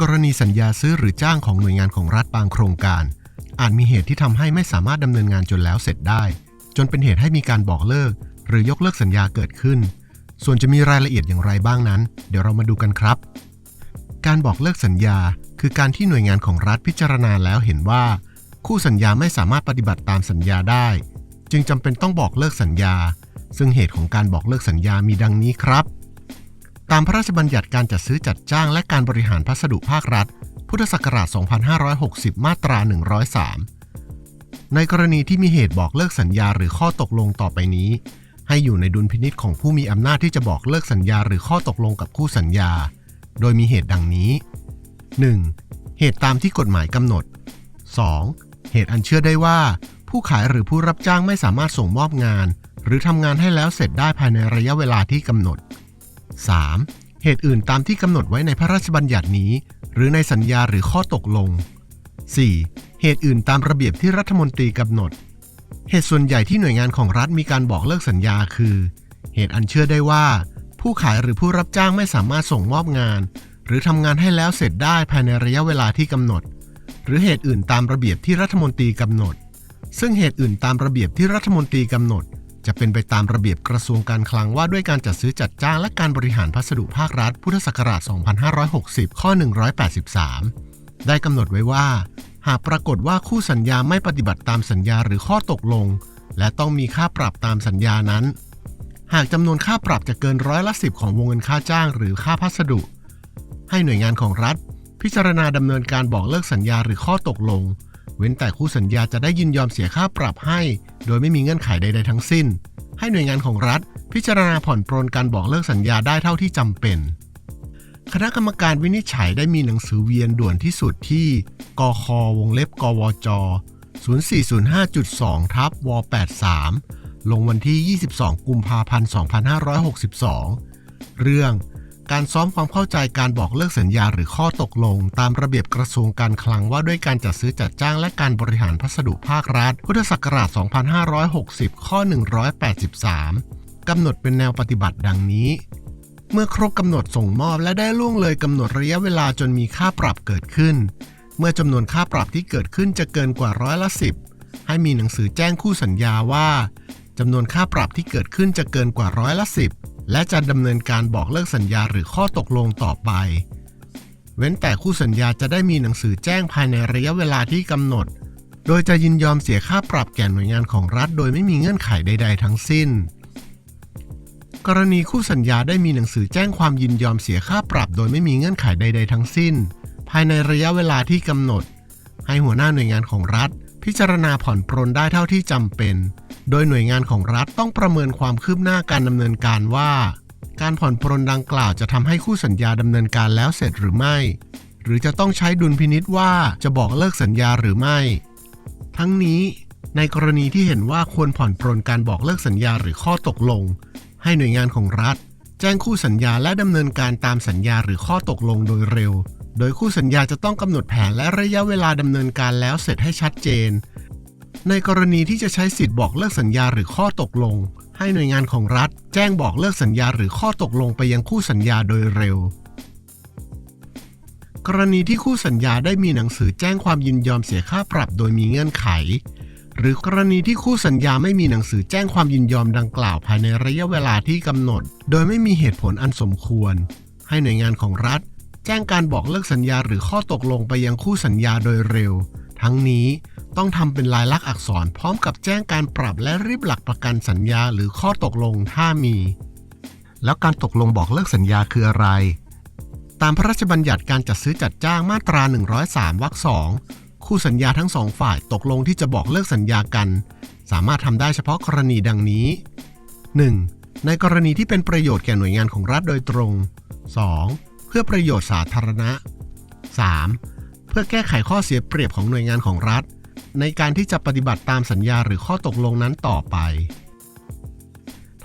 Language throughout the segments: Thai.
กรณีสัญญาซื้อหรือจ้างของหน่วยงานของรัฐบางโครงการ อาจมีเหตุที่ทำให้ไม่สามารถดำเนินงานจนแล้วเสร็จได้ จนเป็นเหตุให้มีการบอกเลิก หรือยกเลิกสัญญาเกิดขึ้น ส่วนจะมีรายละเอียดอย่างไรบ้างนั้น เดี๋ยวเรามาดูกันครับ การบอกเลิกสัญญา คือการที่หน่วยงานของรัฐพิจารณาแล้วเห็นว่า คู่สัญญาไม่สามารถปฏิบัติตามสัญญาได้ จึงจำเป็นต้องบอกเลิกสัญญา ซึ่งเหตุของการบอกเลิกสัญญามีดังนี้ครับ ตามพระราชบัญญัติการจัดซื้อจัดจ้างและการบริหารพัสดุภาครัฐ พุทธศักราช 2560 มาตรา 103 ในกรณีที่มีเหตุบอกเลิกสัญญาหรือข้อตกลงต่อไปนี้ ให้อยู่ในดุลพินิษของผู้มีอำนาจที่จะบอกเลิกสัญญาหรือข้อตกลงกับคู่สัญญา โดยมีเหตุดังนี้ 1. เหตุตามที่กฎหมายกำหนด 2. เหตุอันเชื่อได้ว่า ผู้ขายหรือผู้รับจ้างไม่สามารถส่งมอบงาน หรือทำงานให้แล้วเสร็จได้ภายในระยะเวลาที่กำหนด 3. เหตุอื่นตามที่กำหนดไว้ในพระราชบัญญัตินี้ หรือในสัญญาหรือข้อตกลง 4. เหตุอื่นตามระเบียบที่รัฐมนตรีกำหนด เหตุส่วนใหญ่ที่หน่วยงานของรัฐมีการบอกเลิกสัญญาคือ เหตุอันเชื่อได้ว่า ผู้ขายหรือผู้รับจ้างไม่สามารถส่งมอบงาน หรือทำงานให้แล้วเสร็จได้ภายในระยะเวลาที่กำหนด หรือเหตุอื่นตามระเบียบที่รัฐมนตรีกำหนด ซึ่งเหตุอื่นตามระเบียบที่รัฐมนตรีกำหนด จะเป็นไปตามระเบียบกระทรวงการคลังว่าด้วยการจัดซื้อจัดจ้างและการบริหารพัสดุภาครัฐ พุทธศักราช 2560 ข้อ 183 ได้กำหนดไว้ว่า หากปรากฏว่าคู่สัญญาไม่ปฏิบัติตามสัญญาหรือข้อตกลง และต้องมีค่าปรับตามสัญญานั้น หากจำนวนค่าปรับจะเกินร้อยละสิบของวงเงินค่าจ้างหรือค่าพัสดุ ให้หน่วยงานของรัฐ พิจารณาดำเนินการบอกเลิกสัญญาหรือข้อตกลง เว้นแต่คู่สัญญาจะได้ยินยอมเสียค่าปรับให้ โดยไม่มีเงื่อนไขใด ๆ ทั้งสิ้น ให้หน่วยงานของรัฐ พิจารณาผ่อนปรนการบอกเลิกสัญญาได้เท่าที่จำเป็น คณะกรรมการวินิจฉัยได้มีหนังสือเวียนด่วนที่สุดที่ กควงเล็บกวจ 0405.2ทับว83ลงวันที่ 22 กุมภาพันธ์ 2562 เรื่อง การซ้อมความเข้าใจการบอกเลิกสัญญาหรือข้อตกลง ตามระเบียบกระทรวงการคลังว่าด้วยการจัดซื้อจัดจ้างและการบริหารพัสดุภาครัฐ พุทธศักราช 2560 ข้อ 183 กำหนดเป็นแนวปฏิบัติดังนี้ เมื่อครบกำหนดส่งมอบและได้ล่วงเลยกำหนดระยะเวลาจนมีค่าปรับเกิดขึ้น เมื่อจำนวนค่าปรับที่เกิดขึ้นจะเกินกว่าร้อยละสิบให้มีหนังสือแจ้งคู่สัญญาว่าจำนวนค่าปรับที่เกิดขึ้นจะเกินกว่าร้อยละสิบ และจะดำเนินการบอกเลิกสัญญาหรือข้อตกลงต่อไป เว้นแต่คู่สัญญาจะได้มีหนังสือแจ้งภายในระยะเวลาที่กำหนด โดยจะยินยอมเสียค่าปรับแก่หน่วยงานของรัฐ โดยไม่มีเงื่อนไขใด ๆ ทั้งสิ้น กรณีคู่สัญญาได้มีหนังสือแจ้งความยินยอมเสียค่าปรับ โดยไม่มีเงื่อนไขใด ๆ ทั้งสิ้น ภายในระยะเวลาที่กำหนด ให้หัวหน้าหน่วยงานของรัฐ พิจารณาผ่อนปรนได้เท่าที่จำเป็น โดยหน่วยงานของรัฐต้องประเมินความคืบหน้าการดำเนินการว่า การผ่อนปรนดังกล่าวจะทำให้คู่สัญญาดำเนินการแล้วเสร็จหรือไม่ หรือจะต้องใช้ดุลพินิษว่าจะบอกเลิกสัญญาหรือไม่ ทั้งนี้ในกรณีที่เห็นว่าควรผ่อนปรนการบอกเลิกสัญญาหรือข้อตกลง ให้หน่วยงานของรัฐ แจ้งคู่สัญญาและดำเนินการตามสัญญาหรือข้อตกลงโดยเร็ว โดยคู่สัญญาจะต้องกำหนดแผนและระยะเวลาดำเนินการแล้วเสร็จให้ชัดเจน ในกรณีที่จะใช้สิทธิ์บอกเลิกสัญญาหรือข้อตกลง ให้หน่วยงานของรัฐ แจ้งบอกเลิกสัญญาหรือข้อตกลงไปยังคู่สัญญาโดยเร็ว กรณีที่คู่สัญญาได้มีหนังสือแจ้งความยินยอมเสียค่าปรับโดยมีเงื่อนไข หรือกรณีที่คู่สัญญาไม่มีหนังสือแจ้งความยินยอมดังกล่าวภายในระยะเวลาที่กำหนด โดยไม่มีเหตุผลอันสมควร ให้หน่วยงานของรัฐ แจ้งการบอกเลิกสัญญาหรือข้อตกลงไปยังคู่สัญญาโดยเร็ว ทั้งนี้ ต้องทำเป็นลายลักษณ์อักษรพร้อมกับแจ้งการปรับและรีบหลักประกันสัญญาหรือข้อตกลงถ้ามี แล้วการตกลงบอกเลิกสัญญาคืออะไร ตามพระราชบัญญัติการจัดซื้อจัดจ้างมาตรา 103วรรคสองคู่สัญญาทั้งสองฝ่ายตกลงที่จะบอกเลิกสัญญากัน สามารถทำได้เฉพาะกรณีดังนี้ 1. ในกรณีที่เป็นประโยชน์แก่หน่วยงานของรัฐโดยตรง 2. เพื่อประโยชน์สาธารณะ 3. เพื่อแก้ไขข้อเสียเปรียบของหน่วยงานของรัฐ ในการที่จะปฏิบัติตามสัญญาหรือข้อตกลงนั้นต่อไป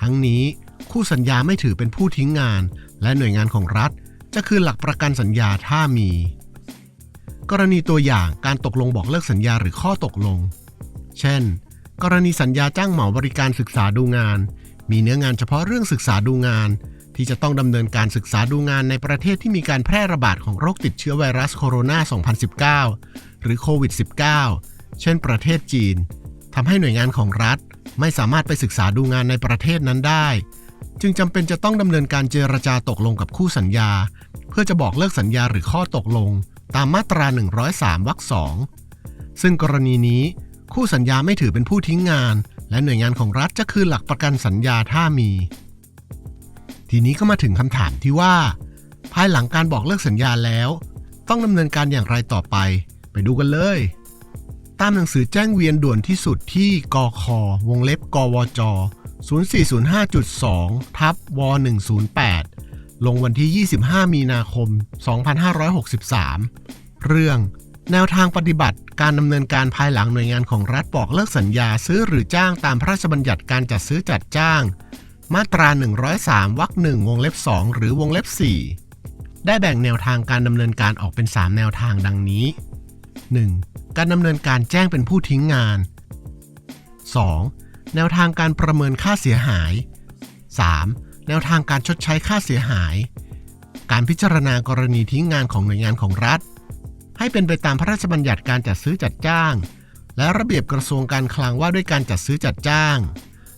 ทั้งนี้คู่สัญญาไม่ถือเป็นผู้ทิ้งงาน และหน่วยงานของรัฐ จะคืนหลักประกันสัญญาถ้ามี กรณีตัวอย่างการตกลงบอกเลิกสัญญาหรือข้อตกลง เช่น กรณีสัญญาจ้างเหมาบริการศึกษาดูงาน มีเนื้องานเฉพาะเรื่องศึกษาดูงาน ที่จะต้องดำเนินการศึกษาดูงานในประเทศที่มีการแพร่ระบาดของโรคติดเชื้อไวรัสโคโรนา 2019 หรือโควิด -19 เช่นประเทศจีนทำให้หน่วยงานของรัฐไม่สามารถไปศึกษาดูงานในประเทศนั้นได้ จึงจำเป็นจะต้องดำเนินการเจรจาตกลงกับคู่สัญญา เพื่อจะบอกเลิกสัญญาหรือข้อตกลง ตามมาตรา 103วรรคสองซึ่งกรณีนี้ คู่สัญญาไม่ถือเป็นผู้ทิ้งงาน และหน่วยงานของรัฐจะคืนหลักประกันสัญญาถ้ามี ทีนี้ก็มาถึงคำถามที่ว่า ภายหลังการบอกเลิกสัญญาแล้ว ต้องดำเนินการอย่างไรต่อไป ไปดูกันเลย ตามหนังสือแจ้งเวียนด่วนที่สุดที่กควงเล็บกวจ 0405.2 ทับว 108 ลงวันที่ 25 มีนาคม 2563 เรื่อง แนวทางปฏิบัติการดำเนินการภายหลังหน่วยงานของรัฐบอกเลิกสัญญาซื้อหรือจ้างตามพระราชบัญญัติการจัดซื้อจัดจ้าง มาตรา 103 วรรคหนึ่งวงเล็บ 2 หรือวงเล็บ 4 ได้แบ่งแนวทางการดำเนินการออกเป็น 3 แนวทางดังนี้ 1. การดำเนินการแจ้งเป็นผู้ทิ้งงาน 2. แนวทางการประเมินค่าเสียหาย 3. แนวทางการชดใช้ค่าเสียหาย การพิจารณากรณีทิ้งงานของหน่วยงานของรัฐ ให้เป็นไปตามพระราชบัญญัติการจัดซื้อจัดจ้าง และระเบียบกระทรวงการคลังว่าด้วยการจัดซื้อจัดจ้าง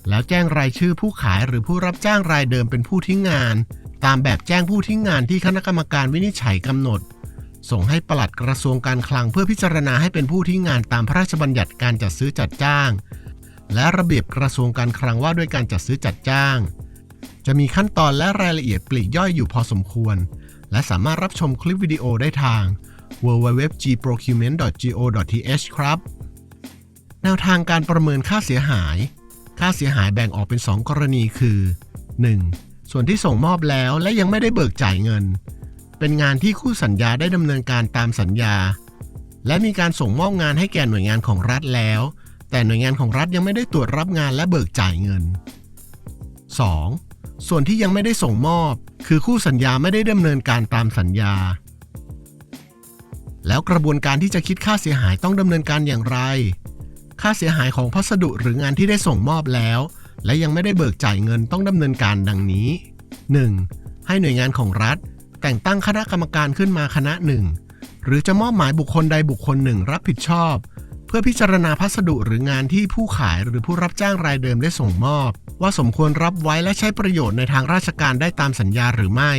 แล้วแจ้งรายชื่อผู้ขายหรือผู้รับจ้างรายเดิมเป็นผู้ทิ้งงาน ตามแบบแจ้งผู้ทิ้งงานที่คณะกรรมการวินิจฉัยกำหนด ส่งให้ปลัดกระทรวงการคลังเพื่อพิจารณาให้เป็นผู้ทิ้งงานตามพระราชบัญญัติการจัดซื้อจัดจ้าง และระเบียบกระทรวงการคลังว่าด้วยการจัดซื้อจัดจ้าง จะมีขั้นตอนและรายละเอียดปลีกย่อยอยู่พอสมควร และสามารถรับชมคลิปวิดีโอได้ทาง www.gprocurement.go.th ครับ แนวทางการประเมินค่าเสียหาย ค่าเสียหายแบ่งออกเป็น 2 กรณีคือ 1. ส่วนที่ส่งมอบแล้วและยังไม่ได้เบิกจ่ายเงิน เป็นงานที่คู่สัญญาได้ดำเนินการตามสัญญา และมีการส่งมอบงานให้แก่หน่วยงานของรัฐแล้ว แต่หน่วยงานของรัฐยังไม่ได้ตรวจรับงานและเบิกจ่ายเงิน 2. ส่วนที่ยังไม่ได้ส่งมอบ คือคู่สัญญาไม่ได้ดำเนินการตามสัญญา แล้วกระบวนการที่จะคิดค่าเสียหายต้องดำเนินการอย่างไร ค่าเสียหายของพัสดุหรืองานที่ได้ส่งมอบแล้ว และยังไม่ได้เบิกจ่ายเงินต้องดำเนินการดังนี้ 1. ให้หน่วยงานของรัฐ แต่งตั้งคณะกรรมการขึ้นมาคณะหนึ่ง หรือจะมอบหมายบุคคลใดบุคคลหนึ่งรับผิดชอบ เพื่อพิจารณาพัสดุหรืองานที่ผู้ขายหรือผู้รับจ้างรายเดิมได้ส่งมอบ ว่าสมควรรับไว้และใช้ประโยชน์ในทางราชการได้ตามสัญญาหรือไม่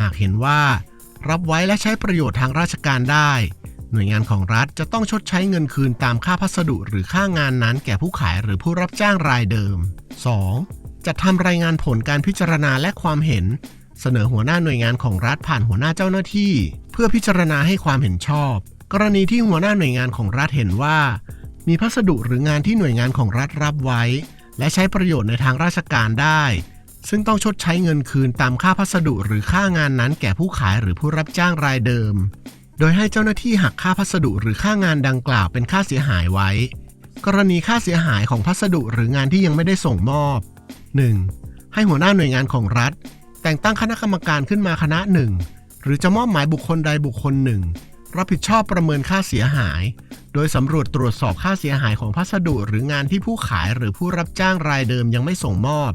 หากเห็นว่า รับไว้และใช้ประโยชน์ทางราชการได้ หน่วยงานของรัฐจะต้องชดใช้เงินคืนตามค่าพัสดุหรือค่างานนั้นแก่ผู้ขายหรือผู้รับจ้างรายเดิม 2. จะทำรายงานผลการพิจารณาและความเห็น เสนอหัวหน้าหน่วยงานของรัฐผ่านหัวหน้าเจ้าหน้าที่ เพื่อพิจารณาให้ความเห็นชอบ กรณีที่หัวหน้าหน่วยงานของรัฐเห็นว่า มีพัสดุหรืองานที่หน่วยงานของรัฐรับไว้ และใช้ประโยชน์ในทางราชการได้ ซึ่งต้องชดใช้เงินคืนตามค่าพัสดุหรือค่างานนั้นแก่ผู้ขายหรือผู้รับจ้างรายเดิม โดยให้เจ้าหน้าที่หักค่าพัสดุหรือค่างานดังกล่าวเป็นค่าเสียหายไว้ กรณีค่าเสียหายของพัสดุหรืองานที่ยังไม่ได้ส่งมอบ 1. ให้หัวหน้าหน่วยงานของรัฐ แต่งตั้งคณะกรรมการขึ้นมาคณะหนึ่งหรือจะมอบหมายบุคคลใดบุคคลหนึ่ง รับผิดชอบประเมินค่าเสียหาย โดยสำรวจตรวจสอบค่าเสียหายของพัสดุหรืองานที่ผู้ขายหรือผู้รับจ้างรายเดิมยังไม่ส่งมอบ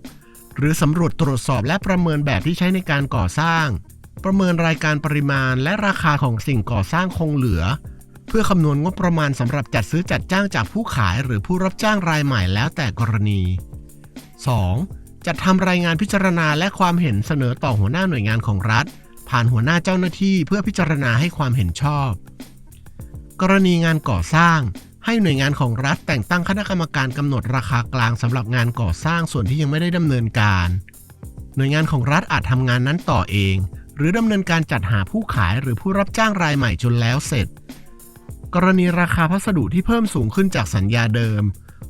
หรือสำรวจตรวจสอบและประเมินแบบที่ใช้ในการก่อสร้าง ประเมินรายการปริมาณและราคาของสิ่งก่อสร้างคงเหลือ เพื่อคำนวณงบประมาณสำหรับจัดซื้อจัดจ้างจากผู้ขายหรือผู้รับจ้างรายใหม่แล้วแต่กรณี 2. จัดทำรายงานพิจารณาและความเห็นเสนอต่อหัวหน้าหน่วยงานของรัฐ ผ่านหัวหน้าเจ้าหน้าที่เพื่อพิจารณาให้ความเห็นชอบ กรณีงานก่อสร้าง ให้หน่วยงานของรัฐแต่งตั้งคณะกรรมการกำหนดราคากลางสำหรับงานก่อสร้างส่วนที่ยังไม่ได้ดำเนินการ หน่วยงานของรัฐอาจทำงานนั้นต่อเอง หรือดำเนินการจัดหาผู้ขายหรือผู้รับจ้างรายใหม่จนแล้วเสร็จ กรณีราคาพัสดุที่เพิ่มสูงขึ้นจากสัญญาเดิม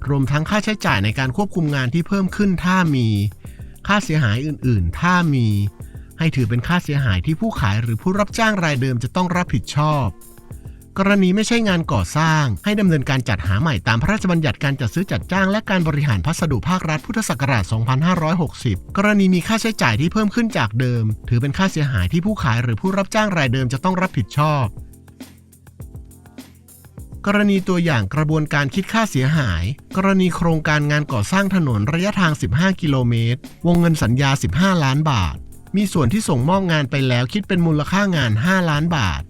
รวมทั้งค่าใช้จ่ายในการควบคุมงานที่เพิ่มขึ้นถ้ามี ค่าเสียหายอื่น ๆ ถ้ามี ให้ถือเป็นค่าเสียหายที่ผู้ขายหรือผู้รับจ้างรายเดิมจะต้องรับผิดชอบ กรณีไม่ใช่งานก่อสร้าง ให้ดำเนินการจัดหาใหม่ตามพระราชบัญญัติการจัดซื้อจัดจ้างและการบริหารพัสดุภาครัฐพุทธศักราช 2560 กรณีมีค่าใช้จ่ายที่เพิ่มขึ้นจากเดิม ถือเป็นค่าเสียหายที่ผู้ขายหรือผู้รับจ้างรายเดิมจะต้องรับผิดชอบ กรณีตัวอย่างกระบวนการคิดค่าเสียหาย กรณีโครงการงานก่อสร้างถนนระยะทาง 15 กิโลเมตร วงเงินสัญญา 15 ล้านบาท มีส่วนที่ส่งมอบงานไปแล้วคิดเป็นมูลค่างาน 5 ล้านบาท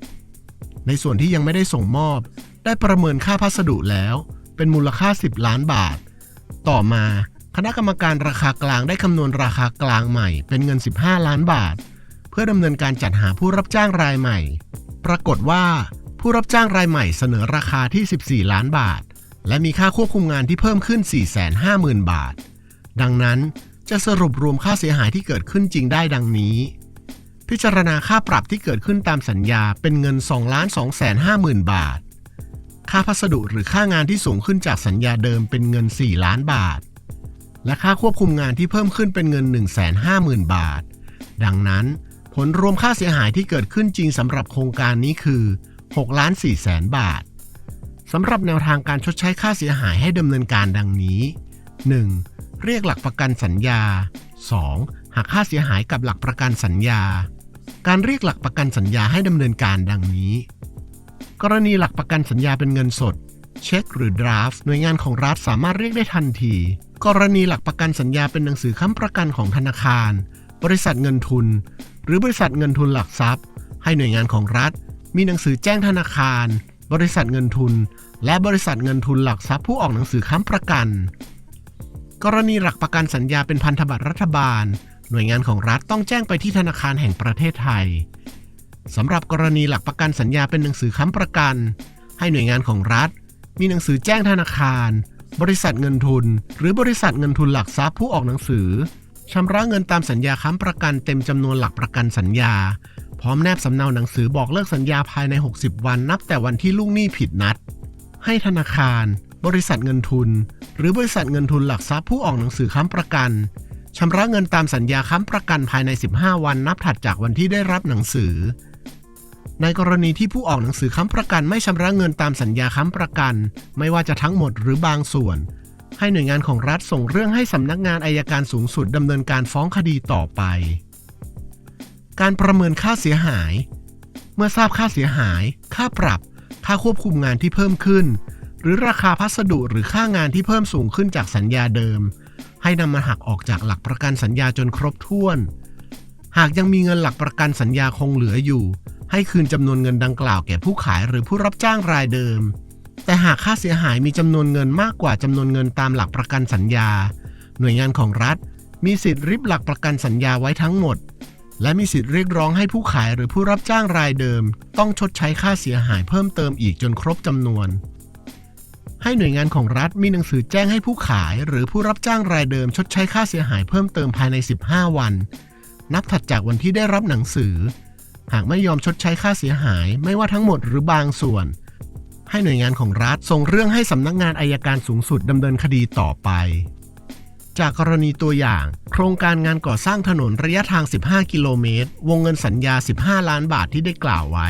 ในส่วนที่ยังไม่ได้ส่งมอบ ได้ประเมินค่าพัสดุแล้ว เป็นมูลค่า 10 ล้านบาท ต่อมาคณะกรรมการราคากลางได้คำนวณราคากลางใหม่เป็นเงิน 15 ล้านบาท เพื่อดำเนินการจัดหาผู้รับจ้างรายใหม่ ปรากฏว่า ผู้รับจ้างรายใหม่เสนอราคาที่ 14 ล้านบาท และมีค่าควบคุมงานที่เพิ่มขึ้น 450,000 บาท ดังนั้นจะสรุปรวมค่าเสียหายที่เกิดขึ้นจริงได้ดังนี้ พิจารณาค่าปรับที่เกิดขึ้นตามสัญญาเป็นเงิน 2 2 5 0 0 0 0 บาท ค่าพัสดุหรือค่างานที่สูงขึ้นจากสัญญาเดิมเป็นเงิน 4 ล้านบาท และค่าควบคุมงานที่เพิ่มขึ้นเป็นเงิน 150,000 บาท ดังนั้น ผลรวมค่าเสียหายที่เกิดขึ้นจริงสำหรับโครงการนี้คือ 6ล้าน4แสนบาทสำหรับแนวทางการชดใช้ค่าเสียหายให้ดำเนินการดังนี้ 1. เรียกหลักประกันสัญญา 2. หักค่าเสียหายกับหลักประกันสัญญา การเรียกหลักประกันสัญญาให้ดำเนินการดังนี้ กรณีหลักประกันสัญญาเป็นเงินสด เช็คหรือดราฟต์หน่วยงานของรัฐสามารถเรียกได้ทันที กรณีหลักประกันสัญญาเป็นหนังสือค้ำประกันของธนาคาร บริษัทเงินทุน หรือบริษัทเงินทุนหลักทรัพย์ ให้หน่วยงานของรัฐ มีหนังสือแจ้งธนาคาร บริษัทเงินทุน และบริษัทเงินทุนหลักทรัพย์ผู้ออกหนังสือค้ำประกัน กรณีหลักประกันสัญญาเป็นพันธบัตรรัฐบาล หน่วยงานของรัฐต้องแจ้งไปที่ธนาคารแห่งประเทศไทยสำหรับกรณีหลักประกันสัญญาเป็นหนังสือค้ำประกัน ให้หน่วยงานของรัฐ มีหนังสือแจ้งธนาคาร บริษัทเงินทุน หรือบริษัทเงินทุนหลักทรัพย์ผู้ออกหนังสือชำระเงินตามสัญญาค้ำประกันเต็มจำนวนหลักประกันสัญญา พร้อมแนบสำเนาหนังสือบอกเลิกสัญญาภายใน 60 วันนับแต่วันที่ลูกหนี้ผิดนัด ให้ธนาคาร บริษัทเงินทุน หรือบริษัทเงินทุนหลักทรัพย์ผู้ออกหนังสือค้ำประกันชำระเงินตามสัญญาค้ำประกันภายใน 15 วันนับถัดจากวันที่ได้รับหนังสือ ในกรณีที่ผู้ออกหนังสือค้ำประกันไม่ชำระเงินตามสัญญาค้ำประกัน ไม่ว่าจะทั้งหมดหรือบางส่วน ให้หน่วยงานของรัฐส่งเรื่องให้สำนักงานอายการสูงสุดดำเนินการฟ้องคดีต่อไป การประเมินค่าเสียหาย เมื่อทราบค่าเสียหาย ค่าปรับ ค่าควบคุมงานที่เพิ่มขึ้น หรือราคาพัสดุหรือค่างานที่เพิ่มสูงขึ้นจากสัญญาเดิม ให้นำมาหักออกจากหลักประกันสัญญาจนครบถ้วน หากยังมีเงินหลักประกันสัญญาคงเหลืออยู่ ให้คืนจำนวนเงินดังกล่าวแก่ผู้ขายหรือผู้รับจ้างรายเดิม แต่หากค่าเสียหายมีจำนวนเงินมากกว่าจำนวนเงินตามหลักประกันสัญญา หน่วยงานของรัฐ มีสิทธิ์ริบหลักประกันสัญญาไว้ทั้งหมด และมีสิทธิ์เรียกร้องให้ผู้ขายหรือผู้รับจ้างรายเดิม ต้องชดใช้ค่าเสียหายเพิ่มเติมอีกจนครบจำนวน ให้หน่วยงานของรัฐมีหนังสือแจ้งให้ผู้ขายหรือผู้รับจ้างรายเดิม ชดใช้ค่าเสียหายเพิ่มเติมภายใน 15 วัน นับถัดจากวันที่ได้รับหนังสือ หากไม่ยอมชดใช้ค่าเสียหาย ไม่ว่าทั้งหมดหรือบางส่วน ให้หน่วยงานของรัฐส่งเรื่องให้สำนักงานอายการสูงสุดดำเนินคดีต่อไป จากกรณีตัวอย่าง โครงการงานก่อสร้างถนนระยะทาง 15 กิโลเมตร วงเงินสัญญา 15 ล้านบาทที่ได้กล่าวไว้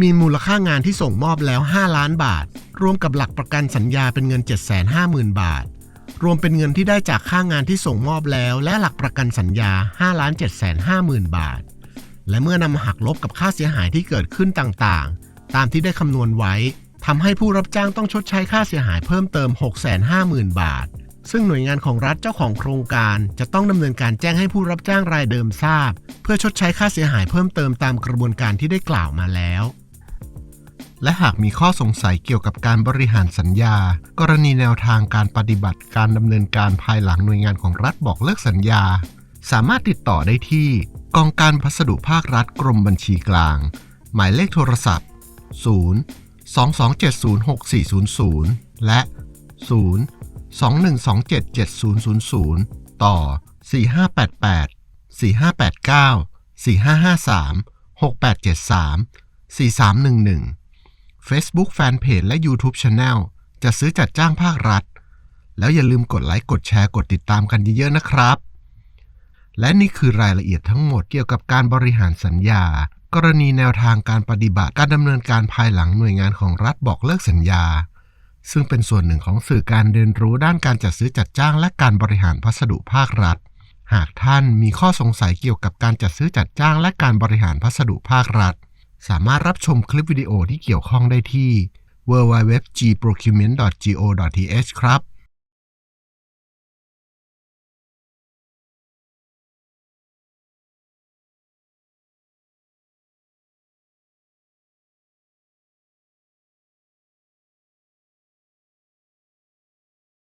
มีมูลค่างานที่ส่งมอบแล้ว 5 ล้านบาท รวมกับหลักประกันสัญญาเป็นเงิน 750,000 บาท รวมเป็นเงินที่ได้จากค่างานที่ส่งมอบแล้ว และหลักประกันสัญญา5 750,000 บาท และเมื่อนำมาหักลบกับค่าเสียหายที่เกิดขึ้นต่างๆ ตามที่ได้คำนวณไว้ทำให้ผู้รับจ้างต้องชดใช้ค่าเสียหายเพิ่มเติม 650,000 บาท ซึ่งหน่วยงานของรัฐเจ้าของโครงการ จะต้องดำเนินการแจ้งให้ผู้รับจ้างรายเดิมทราบ เพื่อชดใช้ค่าเสียหายเพิ่มเติมตามกระบวนการที่ได้กล่าวมาแล้ว และหากมีข้อสงสัยเกี่ยวกับการบริหารสัญญา กรณีแนวทางการปฏิบัติการดำเนินการภายหลังหน่วยงานของรัฐบอกเลิกสัญญา สามารถติดต่อได้ที่ กองการพัสดุภาครัฐกรมบัญชีกลาง หมายเลขโทรศัพท์ 0 22706400 และ 0 21277000 ต่อ 4588 4589 4553 6873 4311 Facebook Fanpage และ YouTube Channel จะซื้อจัดจ้างภาครัฐ แล้วอย่าลืมกดไลค์ กดแชร์ กดติดตามกันเยอะๆนะครับ และนี่คือรายละเอียดทั้งหมดเกี่ยวกับการบริหารสัญญา กรณีแนวทางการปฏิบัติการดำเนินการภายหลังหน่วยงานของรัฐบอกเลิกสัญญา ซึ่งเป็นส่วนหนึ่งของสื่อการเรียนรู้ด้านการจัดซื้อจัดจ้างและการบริหารพัสดุภาครัฐ หากท่านมีข้อสงสัยเกี่ยวกับการจัดซื้อจัดจ้างและการบริหารพัสดุภาครัฐ สามารถรับชมคลิปวิดีโอที่เกี่ยวข้องได้ที่ www.gprocurement.go.th ครับ